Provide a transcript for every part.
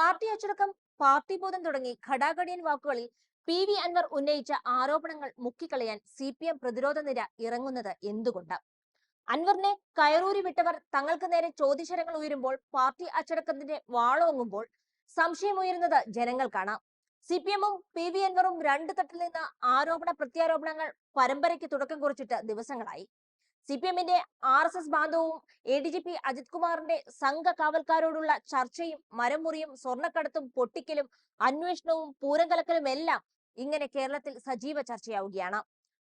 Party അച്ചടക്കം party ബോധം തുടങ്ങി ഘടാഘടിയൻ വാക്കുകളിൽ പി വി അൻവർ ഉന്നയിച്ച ആരോപണങ്ങൾ മുക്കിക്കളയാൻ സി പി എം പ്രതിരോധ നിര ഇറങ്ങുന്നത് എന്തുകൊണ്ട്? അൻവറിനെ കയറൂരി വിട്ടവർ തങ്ങൾക്ക് നേരെ ചോദ്യശരങ്ങൾ ഉയരുമ്പോൾ പാർട്ടി അച്ചടക്കത്തിന്റെ വാളോങ്ങുമ്പോൾ സംശയമുയരുന്നത് ജനങ്ങൾക്കാണ്. സി പി എമ്മും പി വി അൻവറും രണ്ടു തട്ടിൽ നിന്ന് ആരോപണ പ്രത്യാരോപണങ്ങൾ പരമ്പരയ്ക്ക് തുടക്കം കുറിച്ചിട്ട് ദിവസങ്ങളായി. സി പി എമ്മിന്റെ R S S ബാന്ധവും A D G P Ajith കുമാറിന്റെ സംഘ കാവൽക്കാരോടുള്ള ചർച്ചയും മരമുറിയും സ്വർണക്കടത്തും പൊട്ടിക്കലും അന്വേഷണവും പൂരം കലക്കലും എല്ലാം ഇങ്ങനെ കേരളത്തിൽ സജീവ ചർച്ചയാവുകയാണ്.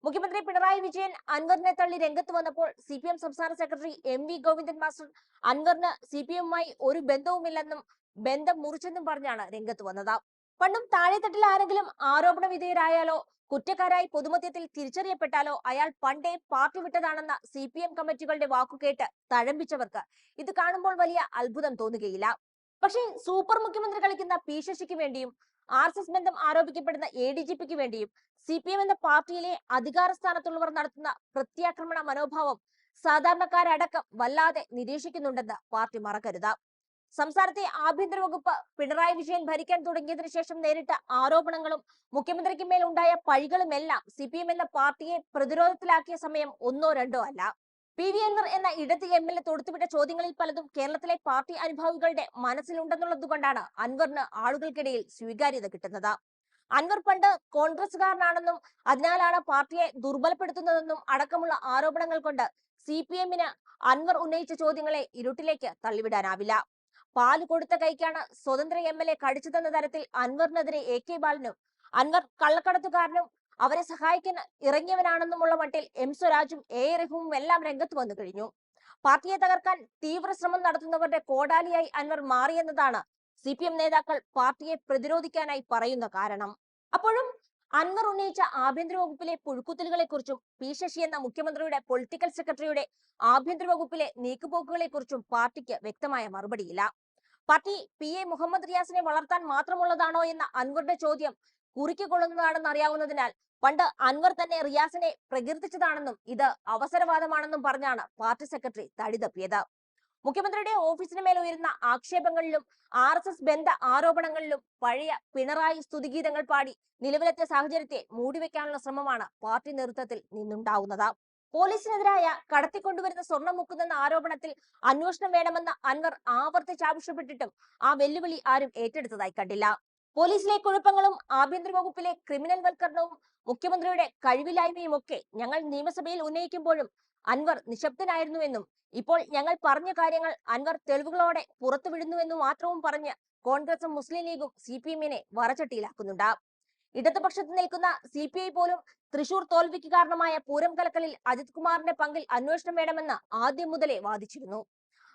മുഖ്യമന്ത്രി പിണറായി വിജയൻ അൻവറിനെ തള്ളി രംഗത്ത് വന്നപ്പോൾ സി പി എം സംസ്ഥാന secretary M V Govindan master അൻവറിന് സി പി എമ്മുമായി ഒരു ബന്ധവുമില്ലെന്നും ബന്ധം മുറിച്ചെന്നും പറഞ്ഞാണ് രംഗത്ത് വന്നത്. പണ്ടും താഴെത്തട്ടിൽ ആരെങ്കിലും ആരോപണ വിധേയരായാലോ കുറ്റക്കാരായി പൊതുമധ്യത്തിൽ തിരിച്ചറിയപ്പെട്ടാലോ? അയാൾ പണ്ടേ പാർട്ടി വിട്ടതാണെന്ന സി പി എം കമ്മിറ്റികളുടെ വാക്കുകേട്ട് തഴമ്പിച്ചവർക്ക് ഇത് കാണുമ്പോൾ വലിയ അത്ഭുതം തോന്നുകയില്ല. പക്ഷേ സൂപ്പർ മുഖ്യമന്ത്രി കളിക്കുന്ന പി ശശിക്ക് വേണ്ടിയും ആർ എസ് എസ് ബന്ധം ആരോപിക്കപ്പെടുന്ന എ ഡി ജി പിക്ക് വേണ്ടിയും സി പി എം എന്ന പാർട്ടിയിലെ അധികാര സ്ഥാനത്തുള്ളവർ നടത്തുന്ന പ്രത്യാക്രമണ മനോഭാവം സാധാരണക്കാരടക്കം വല്ലാതെ നിരീക്ഷിക്കുന്നുണ്ടെന്ന് പാർട്ടി മറക്കരുത്. സംസ്ഥാനത്തെ ആഭ്യന്തര വകുപ്പ് പിണറായി വിജയൻ ഭരിക്കാൻ തുടങ്ങിയതിനു ശേഷം നേരിട്ട ആരോപണങ്ങളും മുഖ്യമന്ത്രിക്ക് മേൽ ഉണ്ടായ പഴികളുമെല്ലാം സി പി എം എന്ന പാർട്ടിയെ പ്രതിരോധത്തിലാക്കിയ സമയം ഒന്നോ രണ്ടോ അല്ല. പി വി അൻവർ എന്ന ഇടത് എം എൽ എ തൊടുത്തുവിട്ട ചോദ്യങ്ങളിൽ പലതും കേരളത്തിലെ പാർട്ടി അനുഭാവികളുടെ മനസ്സിലുണ്ടെന്നുള്ളതുകൊണ്ടാണ് അൻവറിന് ആളുകൾക്കിടയിൽ സ്വീകാര്യത കിട്ടുന്നത്. അൻവർ പണ്ട് കോൺഗ്രസുകാരനാണെന്നും അതിനാലാണ് പാർട്ടിയെ ദുർബലപ്പെടുത്തുന്നതെന്നും അടക്കമുള്ള ആരോപണങ്ങൾ കൊണ്ട് സി പി എമ്മിന് അൻവർ ഉന്നയിച്ച ചോദ്യങ്ങളെ ഇരുട്ടിലേക്ക് തള്ളിവിടാനാവില്ല. പാൽ കൊടുത്ത കൈക്കാണ് സ്വതന്ത്ര എം എൽ എ കടിച്ചതെന്ന തരത്തിൽ അൻവറിനെതിരെ എ കെ ബാലനും അൻവർ കള്ളക്കടത്തുകാരനും അവരെ സഹായിക്കാൻ ഇറങ്ങിയവനാണെന്നുമുള്ള മട്ടിൽ എം സ്വരാജും എ റഹീമും എല്ലാം രംഗത്ത് വന്നു കഴിഞ്ഞു. പാർട്ടിയെ തകർക്കാൻ തീവ്ര ശ്രമം നടത്തുന്നവരുടെ കോടാലിയായി അൻവർ മാറിയെന്നതാണ് സി പി എം നേതാക്കൾ പാർട്ടിയെ പ്രതിരോധിക്കാനായി പറയുന്ന കാരണം. അപ്പോഴും അൻവർ ഉന്നയിച്ച ആഭ്യന്തര വകുപ്പിലെ പുഴുക്കുത്തലുകളെ കുറിച്ചും പി ശശി എന്ന മുഖ്യമന്ത്രിയുടെ പൊളിറ്റിക്കൽ സെക്രട്ടറിയുടെ ആഭ്യന്തര വകുപ്പിലെ നീക്കുപോക്കുകളെ കുറിച്ചും പാർട്ടിക്ക് വ്യക്തമായ മറുപടിയില്ല. Party P. എ. മുഹമ്മദ് റിയാസിനെ വളർത്താൻ മാത്രമുള്ളതാണോ എന്ന അൻവറുടെ ചോദ്യം കുറിക്കൊള്ളുന്നതാണെന്ന് അറിയാവുന്നതിനാൽ പണ്ട് അൻവർ തന്നെ റിയാസിനെ പ്രകീർത്തിച്ചതാണെന്നും ഇത് അവസരവാദമാണെന്നും പറഞ്ഞാണ് പാർട്ടി സെക്രട്ടറി തടിതപ്പിയത്. മുഖ്യമന്ത്രിയുടെ ഓഫീസിന് മേൽ ഉയരുന്ന ആക്ഷേപങ്ങളിലും ആർ എസ് എസ് ബന്ധ ആരോപണങ്ങളിലും പഴയ പിണറായി സ്തുതിഗീതങ്ങൾ പാടി നിലവിലത്തെ സാഹചര്യത്തെ മൂടിവെക്കാനുള്ള ശ്രമമാണ് പാർട്ടി നേതൃത്വത്തിൽ നിന്നുണ്ടാവുന്നത്. പോലീസിനെതിരായ കടത്തിക്കൊണ്ടുവരുന്ന സ്വർണം മുക്കുന്നെന്ന ആരോപണത്തിൽ അന്വേഷണം വേണമെന്ന് അൻവർ ആവർത്തിച്ചാവശ്യപ്പെട്ടിട്ടും ആ വെല്ലുവിളി ആരും ഏറ്റെടുത്തതായി കണ്ടില്ല. പോലീസിലെ കുഴപ്പങ്ങളും ആഭ്യന്തര വകുപ്പിലെ ക്രിമിനൽ വൽക്കരണവും മുഖ്യമന്ത്രിയുടെ കഴിവില്ലായ്മയും ഒക്കെ ഞങ്ങൾ നിയമസഭയിൽ ഉന്നയിക്കുമ്പോഴും അൻവർ നിശബ്ദനായിരുന്നുവെന്നും ഇപ്പോൾ ഞങ്ങൾ പറഞ്ഞ കാര്യങ്ങൾ അൻവർ തെളിവുകളോടെ പുറത്തുവിടുന്നുവെന്നും മാത്രവും പറഞ്ഞ് കോൺഗ്രസും മുസ്ലിം ലീഗും സി പി എമ്മിനെ വറച്ചട്ടിയിലാക്കുന്നുണ്ട് ഇടതുപക്ഷത്ത് നിൽക്കുന്ന സി പി ഐ പോലും തൃശൂർ തോൽവിക്ക് കാരണമായ പൂരം കലക്കലിൽ അജിത് കുമാറിന്റെ പങ്കിൽ അന്വേഷണം വേണമെന്ന് ആദ്യം മുതലേ വാദിച്ചിരുന്നു.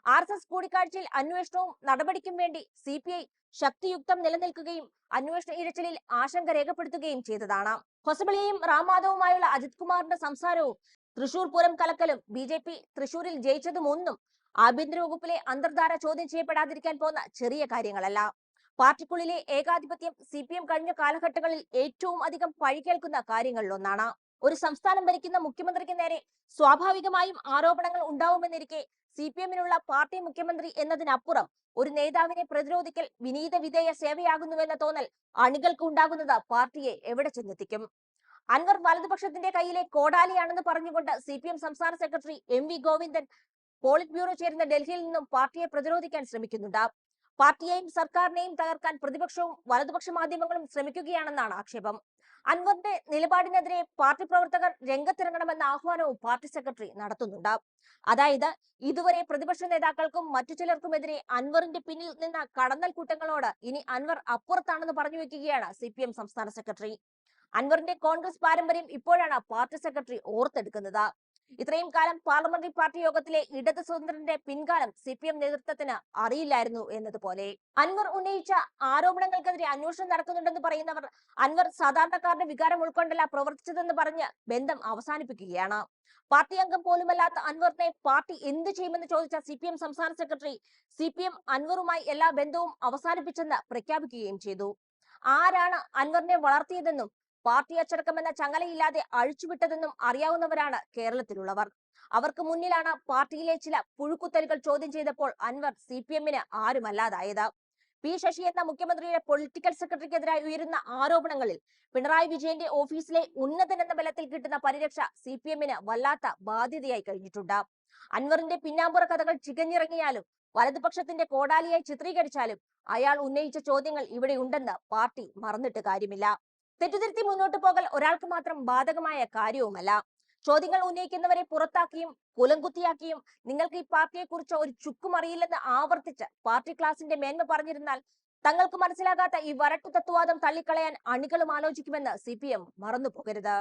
ആർ എസ് എസ് കൂടിക്കാഴ്ചയിൽ അന്വേഷണവും നടപടിക്കും വേണ്ടി സി പി ഐ ശക്തിയുക്തം നിലനിൽക്കുകയും അന്വേഷണ ഇരച്ചിലിൽ ആശങ്ക രേഖപ്പെടുത്തുകയും ചെയ്തതാണ്. ഹൊസബളിയും റാംമാധവുമായുള്ള അജിത് കുമാറിന്റെ സംസാരവും തൃശൂർ പൂരം കലക്കലും ബി ജെ പി തൃശൂരിൽ ജയിച്ചതും ഒന്നും ആഭ്യന്തര വകുപ്പിലെ അന്തർധാര ചോദ്യം ചെയ്യപ്പെടാതിരിക്കാൻ പോകുന്ന ചെറിയ കാര്യങ്ങളല്ല. പാർട്ടിക്കുള്ളിലെ ഏകാധിപത്യം സി പി എം കഴിഞ്ഞ കാലഘട്ടങ്ങളിൽ ഏറ്റവും അധികം പഴികേൽക്കുന്ന കാര്യങ്ങളിലൊന്നാണ്. ഒരു സംസ്ഥാനം ഭരിക്കുന്ന മുഖ്യമന്ത്രിക്ക് നേരെ സ്വാഭാവികമായും ആരോപണങ്ങൾ ഉണ്ടാവുമെന്നിരിക്കെ സി പി എമ്മിനുള്ള പാർട്ടി മുഖ്യമന്ത്രി എന്നതിനപ്പുറം ഒരു നേതാവിനെ പ്രതിരോധിക്കൽ വിനീത വിധേയ സേവയാകുന്നുവെന്ന തോന്നൽ അണികൾക്ക് ഉണ്ടാകുന്നത് പാർട്ടിയെ എവിടെ ചെന്നെത്തിക്കും? അൻവർ വലതുപക്ഷത്തിന്റെ കയ്യിലെ കോടാലിയാണെന്ന് പറഞ്ഞുകൊണ്ട് സി പി എം സംസ്ഥാന secretary M V Govindan polit bureau ചേരുന്ന ഡൽഹിയിൽ നിന്നും പാർട്ടിയെ പ്രതിരോധിക്കാൻ ശ്രമിക്കുന്നുണ്ട്. പാർട്ടിയെയും സർക്കാരിനെയും തകർക്കാൻ പ്രതിപക്ഷവും വലതുപക്ഷ മാധ്യമങ്ങളും ശ്രമിക്കുകയാണെന്നാണ് ആക്ഷേപം. അൻവറിന്റെ നിലപാടിനെതിരെ പാർട്ടി പ്രവർത്തകർ രംഗത്തിറങ്ങണമെന്ന ആഹ്വാനവും പാർട്ടി സെക്രട്ടറി നടത്തുന്നുണ്ട്. അതായത് ഇതുവരെ പ്രതിപക്ഷ നേതാക്കൾക്കും മറ്റു ചിലർക്കുമെതിരെ അൻവറിന്റെ പിന്നിൽ നിന്ന കടന്നൽ കൂട്ടങ്ങളോട് ഇനി അൻവർ അപ്പുറത്താണെന്ന് പറഞ്ഞു വെക്കുകയാണ് സി സംസ്ഥാന സെക്രട്ടറി. അൻവറിന്റെ കോൺഗ്രസ് പാരമ്പര്യം ഇപ്പോഴാണ് പാർട്ടി സെക്രട്ടറി ഓർത്തെടുക്കുന്നത്. ഇത്രയും കാലം പാർലമെന്ററി പാർട്ടി യോഗത്തിലെ ഇടത് സ്വതന്ത്രന്റെ പിൻകാലം സി പി എം നേതൃത്വത്തിന് അറിയില്ലായിരുന്നു എന്നതുപോലെ. അൻവർ ഉന്നയിച്ച ആരോപണങ്ങൾക്കെതിരെ അന്വേഷണം നടത്തുന്നുണ്ടെന്ന് പറയുന്നവർ അൻവർ സാധാരണക്കാരുടെ വികാരം ഉൾക്കൊണ്ടല്ല പ്രവർത്തിച്ചതെന്ന് പറഞ്ഞ് ബന്ധം അവസാനിപ്പിക്കുകയാണ്. പാർട്ടി അംഗം പോലുമല്ലാത്ത അൻവറിനെ പാർട്ടി എന്ത് ചെയ്യുമെന്ന് ചോദിച്ച സി പി എം സംസ്ഥാന സെക്രട്ടറി സി പി എം അൻവറുമായി എല്ലാ ബന്ധവും അവസാനിപ്പിച്ചെന്ന് പ്രഖ്യാപിക്കുകയും ചെയ്തു. ആരാണ് അൻവറിനെ വളർത്തിയതെന്നും പാർട്ടി അച്ചടക്കമെന്ന ചങ്ങലയില്ലാതെ അഴിച്ചുവിട്ടതെന്നും അറിയാവുന്നവരാണ് കേരളത്തിലുള്ളവർ. അവർക്ക് മുന്നിലാണ് പാർട്ടിയിലെ ചില പുഴുക്കുത്തലുകൾ ചോദ്യം ചെയ്തപ്പോൾ അൻവർ സി പി എമ്മിന് ആരുമല്ലാതായത്. പി ശശി എന്ന മുഖ്യമന്ത്രിയുടെ പൊളിറ്റിക്കൽ സെക്രട്ടറിക്കെതിരായി ഉയരുന്ന ആരോപണങ്ങളിൽ പിണറായി വിജയന്റെ ഓഫീസിലെ ഉന്നതൻ എന്ന ബലത്തിൽ കിട്ടുന്ന പരിരക്ഷ സി പി എമ്മിന് വല്ലാത്ത ബാധ്യതയായി കഴിഞ്ഞിട്ടുണ്ട്. അൻവറിന്റെ പിന്നാമ്പുറ കഥകൾ ചികഞ്ഞിറങ്ങിയാലും വലതുപക്ഷത്തിന്റെ കോടാലിയായി ചിത്രീകരിച്ചാലും അയാൾ ഉന്നയിച്ച ചോദ്യങ്ങൾ ഇവിടെ ഉണ്ടെന്ന് പാർട്ടി മറന്നിട്ട് കാര്യമില്ല. തെറ്റുതിരുത്തി മുന്നോട്ട് പോകൽ ഒരാൾക്ക് മാത്രം ബാധകമായ കാര്യവുമല്ല. ചോദ്യങ്ങൾ ഉന്നയിക്കുന്നവരെ പുറത്താക്കിയും കുലംകുത്തിയാക്കിയും നിങ്ങൾക്ക് ഈ പാർട്ടിയെക്കുറിച്ച് ഒരു ചുക്കും അറിയില്ലെന്ന് ആവർത്തിച്ച് പാർട്ടി ക്ലാസിന്റെ മേന്മ പറഞ്ഞിരുന്നാൽ തങ്ങൾക്ക് മനസ്സിലാകാത്ത ഈ വരട്ടു തത്വവാദം തള്ളിക്കളയാൻ അണികളും ആലോചിക്കുമെന്ന് സി പി എം മറന്നു പോകരുത്